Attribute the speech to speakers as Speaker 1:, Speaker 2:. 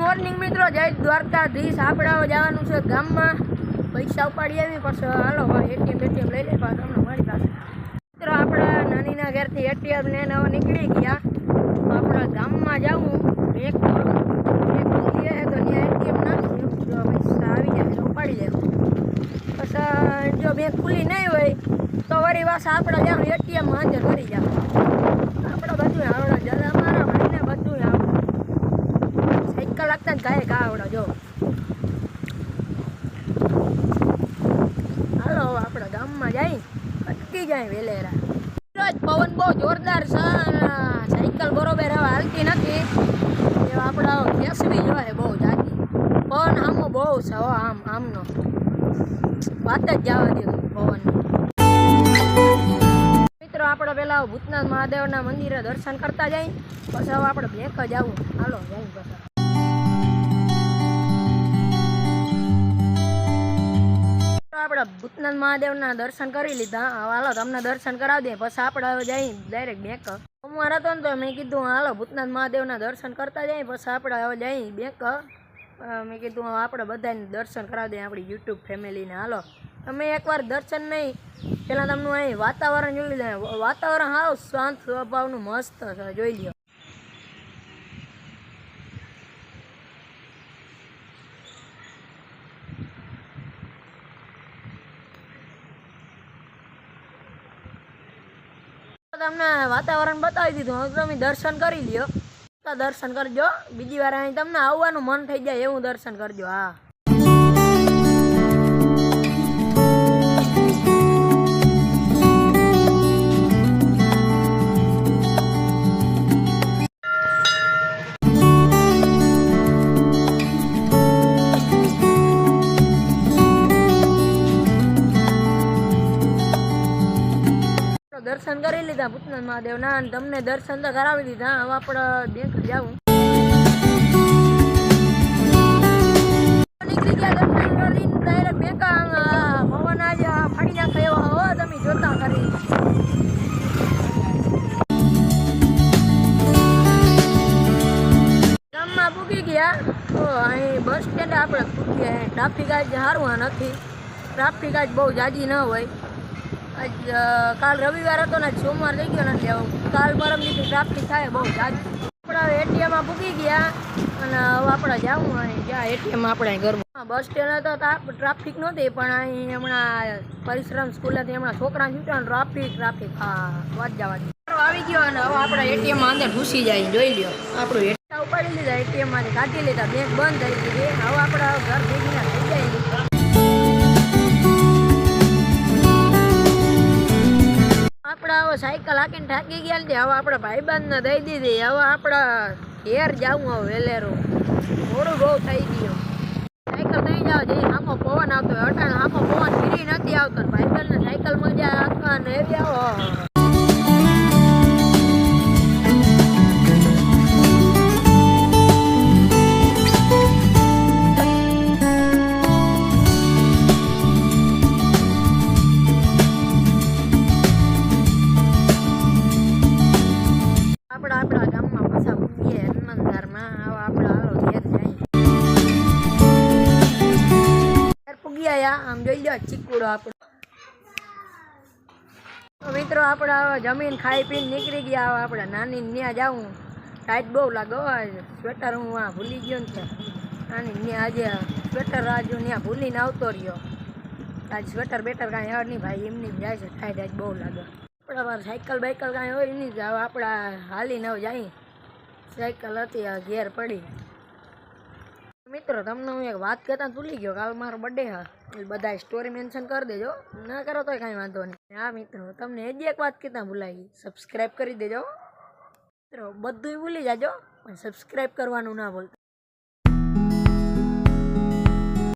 Speaker 1: Morning મિત્રો. જય દ્વારકાધીશ. આપણે જવાનું છે ગામમાં. પૈસા ઉપાડી આવી, પછી હાલો એટીએમ એટીએમ લઈ લે તમને મારી પાસે. મિત્રો, આપણા નાનીના ઘરથી એટીએમ ને હવે નીકળી ગયા. આપણા ગામમાં જવું. એક તો ત્યાં એટીએમ નાખ્યું જો પૈસા આવી જાય ઉપાડી લેવું પછી જો બેંક ખુલ્લી નહીં હોય, તો વળી પાછા આપણે જાવ એટીએમ હાજર કરી જાવ આપણે બધું આવડે જરા મારા ભાઈને બધું આવડે સાયકલ લાગતા ને કાંઈ કા આવડે જો હાલો હવે આપણે ગામમાં જઈ અટકી જાય વેલેરા. પવન બહુ જોરદાર છે સાયકલ બરોબર હવે હાલતી નથી. એ આપણે ખેસવી હે બહુ જાતી પવન આમો બહુ છે હો આમ, આમનો. વાત જ જવા દે પવન મિત્રો, આપણે પેલા ભૂતનાથ મહાદેવના મંદિરે દર્શન કરતા જઈ. પછી આપણે બેંક જ આવું. હાલો, જઈ પછી. ભૂતનાથ મહાદેવના દર્શન કરી લીધા. હાલો, તમને દર્શન કરાવી દઈએ પછી આપણે હવે જઈ ડાયરેક્ટ બેંક સોમવાર હતો ને તો મેં કીધું, હાલો, ભૂતનાથ મહાદેવના દર્શન કરતા જઈએ પછી આપણે હવે જઈ બેંક મેં કીધું આપણે બધાને દર્શન કરાવી દઈએ આપણી યુટ્યુબ ફેમિલીને હાલો, તમે એકવાર દર્શન નહીં પહેલાં તમને અહીં વાતાવરણ જોઈ લે. વાતાવરણ હાવ શાંત સ્વભાવનું મસ્ત જોઈ લ્યો. તમને વાતાવરણ બતાવી દીધું. તમે દર્શન કરી લ્યો. દર્શન કરજો. બીજી વાર અહીં તમને આવવાનું મન થઈ જાય એવું દર્શન કરજો, હા. દર્શન કરી લીધા ભૂતનાથ મહાદેવના અને તમને દર્શન તો કરાવી દીધા. હવે આપણે બેંક જાવું. નીકળી ગયા દર્શન કરીને ફાડી નાખે એવા હો, તમે જોતા કરી પૂગી ગયા. તો અહીં બસ સ્ટેન્ડ આપણે ટ્રાફિક આજ સારું નથી. ટ્રાફિક આજ બહુ જાજી ન હોય. કાલ રવિવાર હતો ને સોમવાર થઈ ગયો નથી આવું કાલ પરમ દીધી ટ્રાફિક થાય બહુ જાજી આપણા એટીએમમાં પૂગી ગયા અને હવે આપણે જવું અહીં જ્યાં એટીએમ આપણે ઘરમાં. બસ સ્ટેન્ડ તો ટ્રાફિક નહોતી, પણ અહીં હમણાં પરિશ્રમ સ્કૂલેથી હમણાં છોકરા છૂટ્યા ને ટ્રાફિક ટ્રાફિક, હા, વાત જવા આવી ગયો અને હવે આપણે એટીએમમાં અંદર ઘૂસી જાય, જોઈ લ્યો. આપણું એટીએમ ઉપાડી લીધા, એટીએમમાંથી કાઢી લીધા બેંક બંધ થઈ ગઈ હવે આપણે ઘર ભેગીના આપણે હવે સાયકલ હાકીને થાકી ગયા ને હવે આપણે ભાઈબંધને દઈ દીધી. હવે આપણે ઘેર જવું હવે વેલેરું. થોડું બહુ થઈ ગયું. પૂગી આમ જોઈ લો ચીકુડો આપણો. મિત્રો, આપણે જમીન ખાઈ પીને નીકળી ગયા આપણે નાની ત્યાં જાઉં. ટાઈટ બહુ લાગે સ્વેટર હું આ ભૂલી ગયો ને. નાની ત્યાં આજે સ્વેટર રાજુ ત્યાં ભૂલીને આવતો રહ્યો. આજ સ્વેટર બેટર કાંઈ યાર નહીં ભાઈ, એમની જાય છે ટાઈટ આજ બહુ લાગે. આપણા સાયકલ બાયકલ કાંઈ હોય નહીં આપણા હાલીને હવે જાય. સાયકલ હતી ઘેર પડી. મિત્રો, તમને હું એક વાત કહેતા ભૂલી ગયો કાલ મારો બર્થડે હા એટલે બધા સ્ટોરી મેન્શન કરી દેજો. ના કરો તોય કાંઈ વાંધો નહીં. હા, મિત્રો, તમને હજી એક વાત કહેતા ભૂલાઈ ગઈ. સબસ્ક્રાઈબ કરી દેજો. મિત્રો બધું ભૂલી જાજો, પણ સબસ્ક્રાઈબ કરવાનું ના ભૂલતા.